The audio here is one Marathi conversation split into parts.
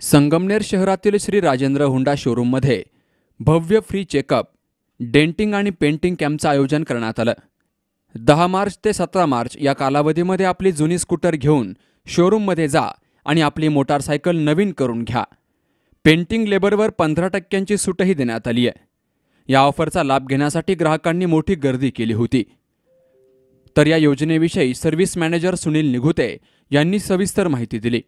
संगमनेर शहरातील श्री राजेंद्र हुंडा शोरूममध्ये भव्य फ्री चेकअप डेंटिंग आणि पेंटिंग कॅम्पचं आयोजन करण्यात आलं. दहा मार्च ते सतरा मार्च या कालावधीमध्ये आपली जुनी स्कूटर घेऊन शोरूममध्ये जा आणि आपली मोटारसायकल नवीन करून घ्या. पेंटिंग लेबरवर पंधरा टक्क्यांची सूटही देण्यात आली आहे. या ऑफरचा लाभ घेण्यासाठी ग्राहकांनी मोठी गर्दी केली होती. तर या योजनेविषयी सर्व्हिस मॅनेजर सुनील निघुते यांनी सविस्तर माहिती दिली.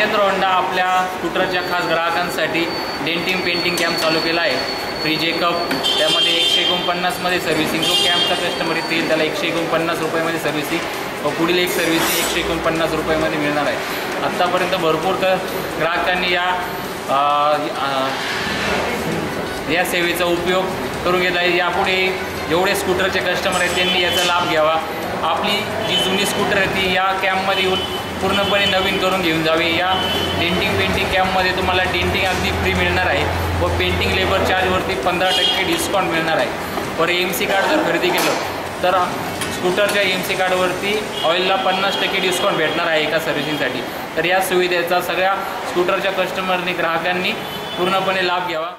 राजेंद्र होंडा आपल्या स्कूटरच्या खास ग्राहकांसाठी डेंटिंग पेंटिंग कॅम्प चालू केला आहे. फ्री चेकअप त्यामध्ये एकशे एकोणपन्नासमध्ये सर्व्हिसिंग. जो कॅम्पचा कस्टमर येतील त्याला एकशे एकोणपन्नास रुपयामध्ये सर्व्हिसिंग. व पुढील एक सर्व्हिसिंग एकशे एकोणपन्नास रुपयामध्ये मिळणार आहे. आत्तापर्यंत भरपूर तर ग्राहकांनी या या सेवेचा उपयोग करून घेत आहे. यापुढे जेवढे स्कूटरचे कस्टमर आहेत त्यांनी याचा लाभ घ्यावा. आपली जी जुनी स्कूटर आहे ती या कॅम्पमध्ये येऊन पूर्णपणे नवीन करून घेऊन जावी. या डेंटिंग पेंटिंग कॅम्पमध्ये तुम्हाला डेंटिंग अगदी फ्री मिळणार आहे व पेंटिंग लेबर चार्जवरती पंधरा टक्के डिस्काउंट मिळणार आहे. वर एम सी कार्ड जर खरेदी केलं तर स्कूटरच्या एम सी कार्डवरती ऑइलला पन्नास टक्के डिस्काउंट भेटणार आहे एका सर्व्हिसिंगसाठी तर या सुविधेचा सगळ्या स्कूटरच्या कस्टमरनी ग्राहकांनी पूर्णपणे लाभ घ्यावा.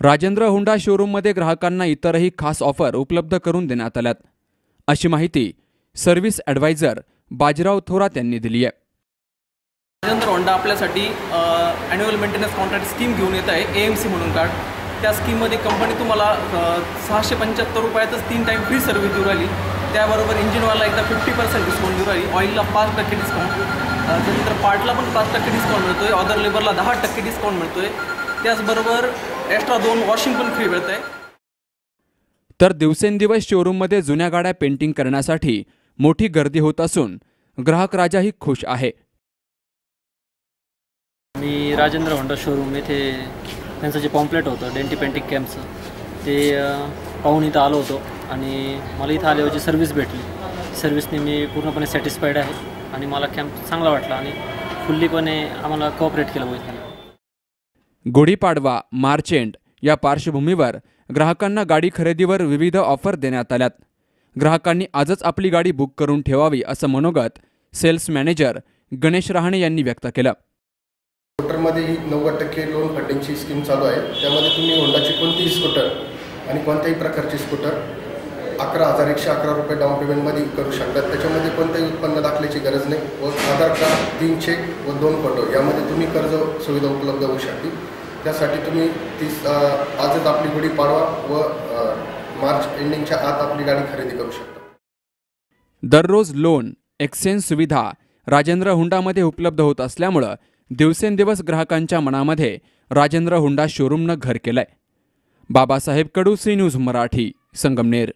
राजेंद्र हुंडा शोरूममध्ये ग्राहकांना इतरही खास ऑफर उपलब्ध करून देण्यात आल्यात. अशी माहिती सर्व्हिस ॲडवायझर बाजीराव थोरात यांनी दिली आहे. राजेंद्र होंडा आपल्यासाठी ॲन्युअल मेंटेनन्स कॉन्ट्रॅक्ट स्कीम घेऊन येत आहे ए एम सी म्हणून कार्ड. त्या स्कीममध्ये कंपनी तुम्हाला सहाशे पंच्याहत्तर रुपयातच तीन टाईम फ्री सर्व्हिस देऊ राहिली. त्याबरोबर इंजिनवाला एकदा फिफ्टी पर्सेंट डिस्काउंट देऊ राहिली. ऑइलला पाच टक्के डिस्काउंट त्यानंतर पार्टला पण पाच टक्के डिस्काउंट मिळतो आहे अदर लेबरला दहा टक्के डिस्काउंट मिळतो आहे त्याचबरोबर एक्स्ट्रा दोन वॉशिंग पण फ्री मिळत आहे तर दिवसेंदिवस शोरूममध्ये जुन्या गाड्या पेंटिंग करण्यासाठी मोठी गर्दी होत असून ग्राहक राजाही खुश आहे. मी राजेंद्र होंडा शोरूम येथे त्यांचं जे पॉम्पलेट होतं डेंटी पेंटिंग कॅम्पचं ते पाहून इथं आलो होतो आणि मला इथं आल्यावरची सर्व्हिस भेटली. सर्व्हिसने मी पूर्णपणे सॅटिस्फाईड आहे आणि मला कॅम्प चांगला वाटला आणि फुल्लीपणे आम्हाला कोऑपरेट केलं होईल गुढीपाडवा मार्च एंड या पार्श्वभूमीवर ग्राहकांना गाडी खरेदीवर विविध ऑफर देण्यात आल्यात. ग्राहकांनी आजच आपली गाडी बुक करून ठेवावी असं मनोगत सेल्स मॅनेजर गणेश रहाणे यांनी व्यक्त केलं. स्कूटरमध्ये ही नव्वद टक्के लोन फंडिंगची स्कीम चालू आहे. त्यामध्ये तुम्ही होंडाची कोणतीही स्कूटर आणि कोणत्याही प्रकारची स्कूटर अकरा हजार एकशे अकरा रुपये डाऊन पेमेंटमध्ये करू शकतात. त्याच्यामध्ये कोणत्याही उत्पन्न दाखल्याची गरज नाही व आधार कार्ड तीन चेक व दोन फोटो यामध्ये तुम्ही कर्ज सुविधा उपलब्ध होऊ शकते त्यासाठी तुम्ही तीस आजच आपली गुढी पाडवा व मार्च एंडिंगच्या आत आपली गाडी खरेदी करू शकता. दररोज लोन एक्सचेंज सुविधा राजेंद्र हुंडामध्ये उपलब्ध होत असल्यामुळं दिवसेंदिवस ग्राहकांच्या मनामध्ये राजेंद्र हुंडा शोरूमनं घर केलंय. Babasaheb Kadu C News Marathi Sangamner.